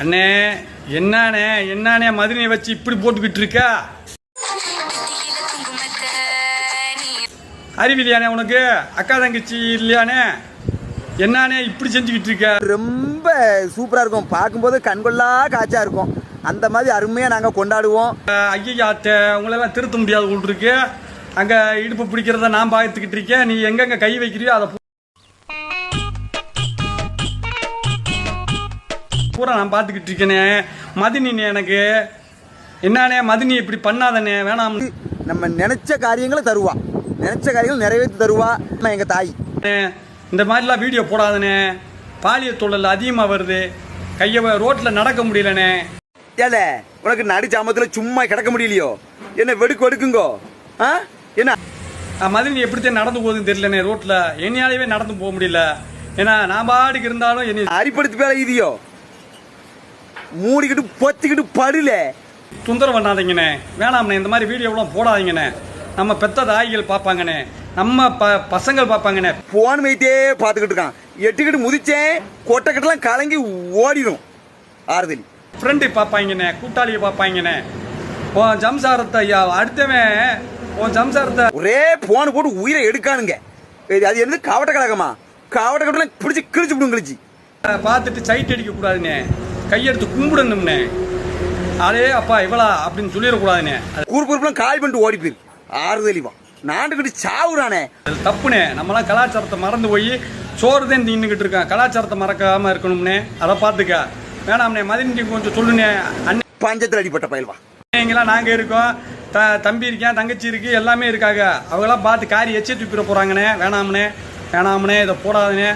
அண்ணே என்னண்ணே என்னண்ணே மதுரையை வச்சு இப்படி போட்டுக்கிட்டு இருக்க? அறிவில்லையாண்ணே உனக்கு? அக்கா தங்கச்சி இல்லையாண்ணே? என்னண்ணே இப்படி செஞ்சுக்கிட்டு இருக்க? ரொம்ப சூப்பராக இருக்கும். பார்க்கும்போது கண்கொள்ளா காட்சியாக இருக்கும். அந்த மாதிரி அருமையாக நாங்கள் கொண்டாடுவோம். ஐயா அத்தை உங்களெல்லாம் திருத்த முடியாது போல் இருக்கு. அங்கே இடுப்பு பிடிக்கிறத நான் பார்த்துக்கிட்டு இருக்கேன். நீ எங்கெங்க கை வைக்கிறியோ அதை பூரா நான் பார்த்துக்கிட்டு இருக்கேனே. மதினி எனக்கு. என்னண்ணே மதினி இப்படி பண்ணாதண்ணே வேணாம். நம்ம நினைச்ச காரியங்களை தருவா. நினைச்ச காரியங்கள் நிறைவேற்றி தருவா. நம்ம எங்கள் தாய். இந்த மாதிரிலாம் வீடியோ போடாதண்ணே பாலியல் தொழில் அதிகமாக வருது. கையை ரோட்டில் நடக்க முடியலண்ணே ஏல உனக்கு நடு சாமத்தில் சும்மா கிடக்க முடியலையோ? என்ன வெடுக்கு வெடுக்குங்கோ? ஆ? என்ன? மதுரை எப்படித்தான் நடந்து போகுதுன்னு தெரியலண்ணே ரோட்டில் என்னையாலேயே நடந்து போக முடியல. ஏன்னா நான் பாட்டுக்கு இருந்தாலும் என்னை அரிப்படுத்து வேலை இதுயோ மூடிக்கிட்டு பொத்திக்கிட்டு படுல. தொந்தரவு பண்ணாதீங்கண்ணே. வேணாம்ண்ணே இந்த மாதிரி வீடியோலாம் போடாதீங்கண்ணே. நம்ம பெத்த தாய்கள் பார்ப்பாங்கண்ணே. நம்ம ப பசங்கள் பார்ப்பாங்கண்ணே. போன் வைத்தே பார்த்துக்கிட்டு இருக்கான். எட்டுக்கிட்டு முதிச்சேன் கொட்டைக்கிட்டலாம் கலங்கி ஓடிடும். ஆறுதல். ஃப்ரெண்டு பார்ப்பாங்கண்ணே கூட்டாளியை பார்ப்பாங்கண்ணே. உன் ஜம்சாரத்தை ஐயா அடுத்தவன் உன் ஜம்சாரத்தை. ஒரே போன் போட்டு உயிரை எடுக்கானுங்க. இது அது என்ன காவட்ட கழகமா காவட்ட கட்டலாம் பிடிச்சி கிழிச்சு விடும் கிழிச்சு. பார்த்துட்டு சைட் அடிக்க கூடாதுண்ணே கையெடுத்து கும்பிடணும்ண்ணே அதே அப்பா இவளா அப்படின்னு சொல்லிடக்கூடாதுண்ணே கூறு பொறுப்புலாம் கால் பண்ணிட்டு ஓடி போயிரு. ஆறுதலிவான் நாண்டுக்கிட்டு சாவுறானே. அது தப்புண்ணே நம்மலாம் கலாச்சாரத்தை மறந்து போய் சோறு தான் தின்னுக்கிட்டு இருக்கான் கலாச்சாரத்தை மறக்காம இருக்கணும்னே. அதை பார்த்துக்க. வேணாம்ண்ணே மதினிக்கு கொஞ்சம் சொல்லுண்ணே பஞ்சத்தில் அடிப்பட்ட பயில்வா அண்ணங்களாம் நாங்கள் இருக்கோம். த தம்பி இருக்கேன் தங்கச்சி இருக்கு எல்லாமே இருக்காங்க அவங்களாம் பார்த்து காரி எச்சை துப்பிட போகிறாங்கண்ணே வேணாம்ண்ணே வேணாம்ண்ணே இதை போடாதண்ணே